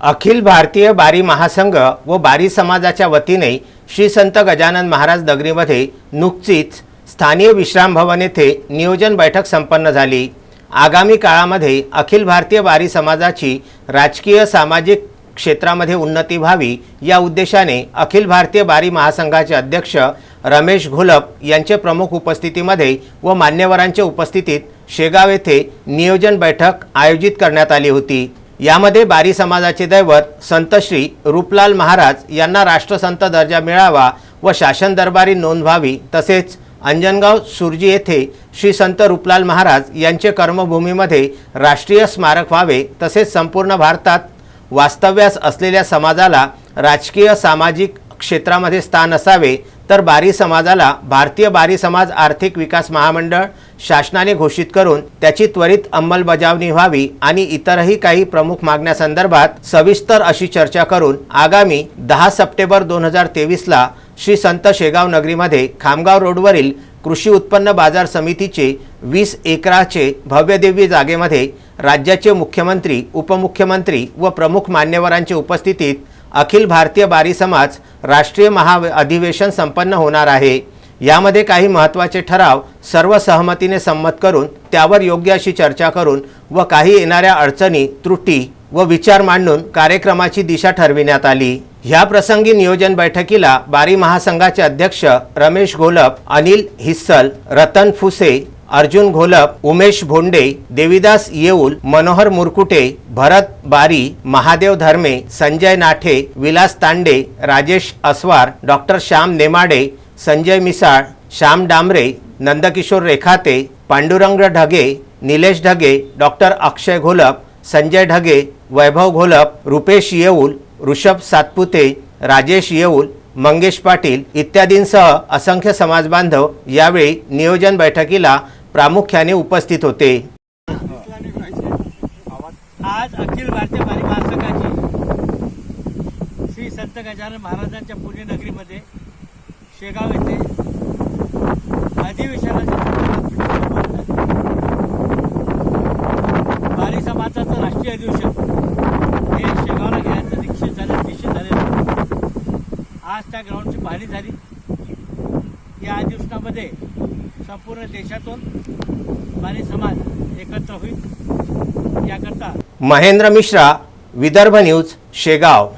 अखिल भारतीय बारी महासंघ व बारी समाजाच्या वतीने श्री संत गजानन महाराज नगरीमध्ये नुकतीच स्थानीय विश्रामभवन येथे नियोजन बैठक संपन्न झाली. आगामी काळामध्ये अखिल भारतीय बारी समाजाची राजकीय सामाजिक क्षेत्रामध्ये उन्नती व्हावी या उद्देशाने अखिल भारतीय बारी महासंघाचे अध्यक्ष रमेश घोलप यांचे प्रमुख उपस्थितीमध्ये व मान्यवरांच्या उपस्थितीत शेगाव येथे नियोजन बैठक आयोजित करण्यात आली होती. यामध्ये बारी समाजाचे दैवत संत श्री रूपलाल महाराज यांना राष्ट्रसंत दर्जा मिळावा व शासन दरबारी नोंद व्हावी. तसेच अंजनगाव सुरजी येथे श्री संत रूपलाल महाराज यांचे कर्मभूमीमध्ये राष्ट्रीय स्मारक व्हावे. तसेच संपूर्ण भारतात वास्तव्यास असलेल्या समाजाला राजकीय सामाजिक क्षेत्रामध्ये स्थान असावे. तर बारी समाजाला भारतीय बारी समाज आर्थिक विकास महामंडळ शासनाने घोषित करून त्याची त्वरित अंमलबजावणी व्हावी आणि इतरही काही प्रमुख मागण्यासंदर्भात सविस्तर अशी चर्चा करून आगामी दहा सप्टेंबर दोन हजार तेवीसला श्री संत शेगाव नगरीमध्ये खामगाव रोडवरील कृषी उत्पन्न बाजार समितीचे वीस एकराचे भव्यदिव्य जागेमध्ये राज्याचे मुख्यमंत्री उपमुख्यमंत्री व प्रमुख मान्यवरांच्या उपस्थितीत अखिल भारतीय बारी समाज राष्ट्रीय महा अधिवेशन संपन्न होणार आहे. यामध्ये काही महत्त्वाचे ठराव सर्व सहमतीने संमत करून त्यावर योग्य अशी चर्चा करून व काही येणाऱ्या अडचणी त्रुटी व विचार मांडून कार्यक्रमाची दिशा ठरविण्यात आली. ह्या प्रसंगी नियोजन बैठकीला बारी महासंघाचे अध्यक्ष रमेश घोलप अनिल हिस्सल रतन फुसे अर्जुन घोलप उमेश भोंडे देविदास येऊल मनोहर मुरकुटे भरत बारी महादेव धर्मे संजय नाठे विलास तांडे राजेश अस्वार डॉक्टर श्याम नेमाडे संजय मिसाळ श्याम डांबरे नंदकिशोर रेखाते पांडुरंग ढगे निलेश ढगे डॉक्टर अक्षय घोलप संजय ढगे वैभव घोलप रुपेश येऊल ऋषभ सातपुते राजेश येऊल मंगेश पाटील इत्यादींसह असंख्य समाजबांधव यावेळी नियोजन बैठकीला प्रामुख्याने उपस्थित होते. आज अखिल भारतीय बारी महासंघाची श्री संत गजानन महाराजांच्या पुण्यनगरीमध्ये शेगाव येथे अधिवेशनाच्या बाली समाजाचं राष्ट्रीय अधिवेशन हे शेगावला घेण्याचं निश्चित झालं निश्चित झालेलं आज त्या ग्राउंडची पाहणी झाली. या अधिवेशनामध्ये संपूर्ण देशातून बाली समाज एकत्र होईल याकरता महेंद्र मिश्रा विदर्भ न्यूज शेगाव.